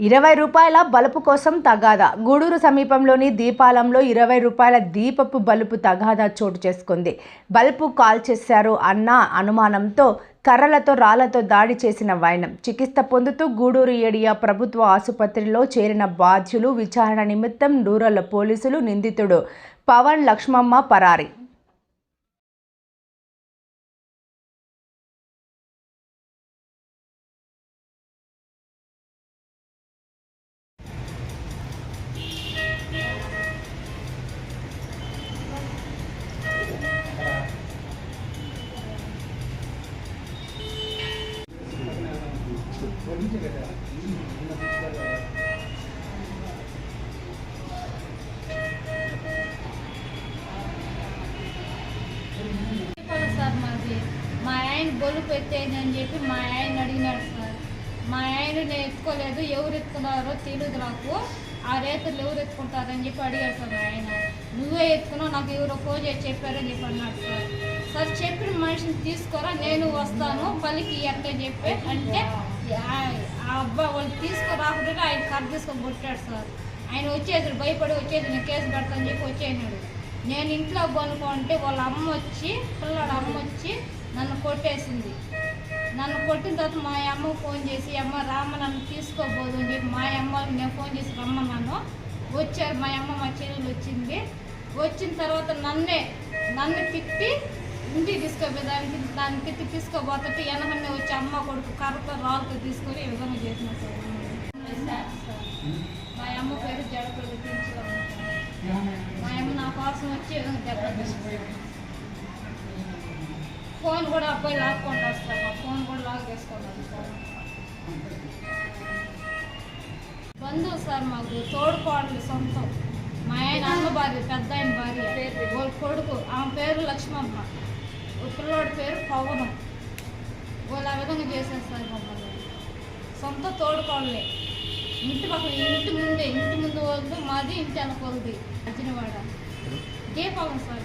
ఇరవై రూపాయల బలుపు కోసం తగాదా. గూడూరు సమీపంలోని దీపాలంలో ఇరవై రూపాయల దీపపు బలుపు తగాదా చోటు చేసుకుంది. బల్బు కాల్ చేశారు అన్న అనుమానంతో కర్రలతో రాళ్ళతో దాడి చేసిన వైనం. చికిత్స పొందుతూ గూడూరు ఏడియా ప్రభుత్వ ఆసుపత్రిలో చేరిన బాధ్యులు విచారణ నిమిత్తం రూరల్ పోలీసులు నిందితుడు పవన్ లక్ష్మమ్మ పరారి. సార్ మాది. మా ఆయన బొలు పెట్టేది అని చెప్పి మా ఆయన అడిగినాడు సార్. మా ఆయన నేను ఎత్తుకోలేదు. ఎవరు ఎత్తుకున్నారో తెలియదు నాకు. ఆ రేతులు ఎవరు ఎత్తుకుంటారని చెప్పి అడిగాడు సార్ ఆయన. నువ్వే ఎత్తుకున్నావు నాకు ఎవరో ఫోన్ చేసి చెప్పారని చెప్పి అన్నాడు సార్. సార్ చెప్పిన మనిషిని తీసుకోరా నేను వస్తాను పలికి ఎట్లా చెప్పి. అంటే ఆ- అబ్బా వాళ్ళు తీసుకురాకుండా ఆయన కట్ తీసుకొని కొట్టాడు సార్. ఆయన వచ్చేది భయపడి వచ్చేది నేను కేసు పెడతాను చెప్పి వచ్చేసినాడు. నేను ఇంట్లో కొనుక్కుంటే వాళ్ళ అమ్మ వచ్చి పిల్లడు అమ్మ వచ్చి నన్ను కొట్టేసింది. నన్ను కొట్టిన తర్వాత మా అమ్మ ఫోన్ చేసి అమ్మ రామ్మ నన్ను తీసుకోబోదు అని చెప్పి మా అమ్మకి నేను ఫోన్ చేసి రమ్మన్నాను. వచ్చారు మా అమ్మ మా చెల్లెలు వచ్చింది. వచ్చిన తర్వాత నన్నే నన్ను తిట్టి ఇంటికి తీసుకుపోయేదానికి దాన్ని తిట్టి తీసుకోబోతుంటే వెనకనే వచ్చి అమ్మ కొడుకు కర్రతో రాళ్ళతో తీసుకొని ఈ విధంగా చేసిన సార్ మా అమ్మ పేరు జడపల్లి మా అమ్మ నా కోసం వచ్చి విధంగా దెబ్బ ఫోన్ కూడా అబ్బాయి లాక్కొని వస్తారు మా ఫోన్ కూడా లాక్ చేసుకోండి బంధువు సార్ మాకు తోడుకోడలు సొంతం. మా ఆయన అన్న భార్య పెద్ద ఆయన భార్య. వాళ్ళ కొడుకు ఆమె పేరు లక్ష్మమ్మ. ఓ పేరు పవనం. వాళ్ళు ఆ విధంగా చేసేస్తారు సార్ మమ్మల్ని సొంత తోడుకోళ్ళే. ఇంటి పక్కన ఇంటి ముందే ఇంటి ముందు వద్దు మాది ఇంటి వెనకొలది Arjunavada. Pawan sir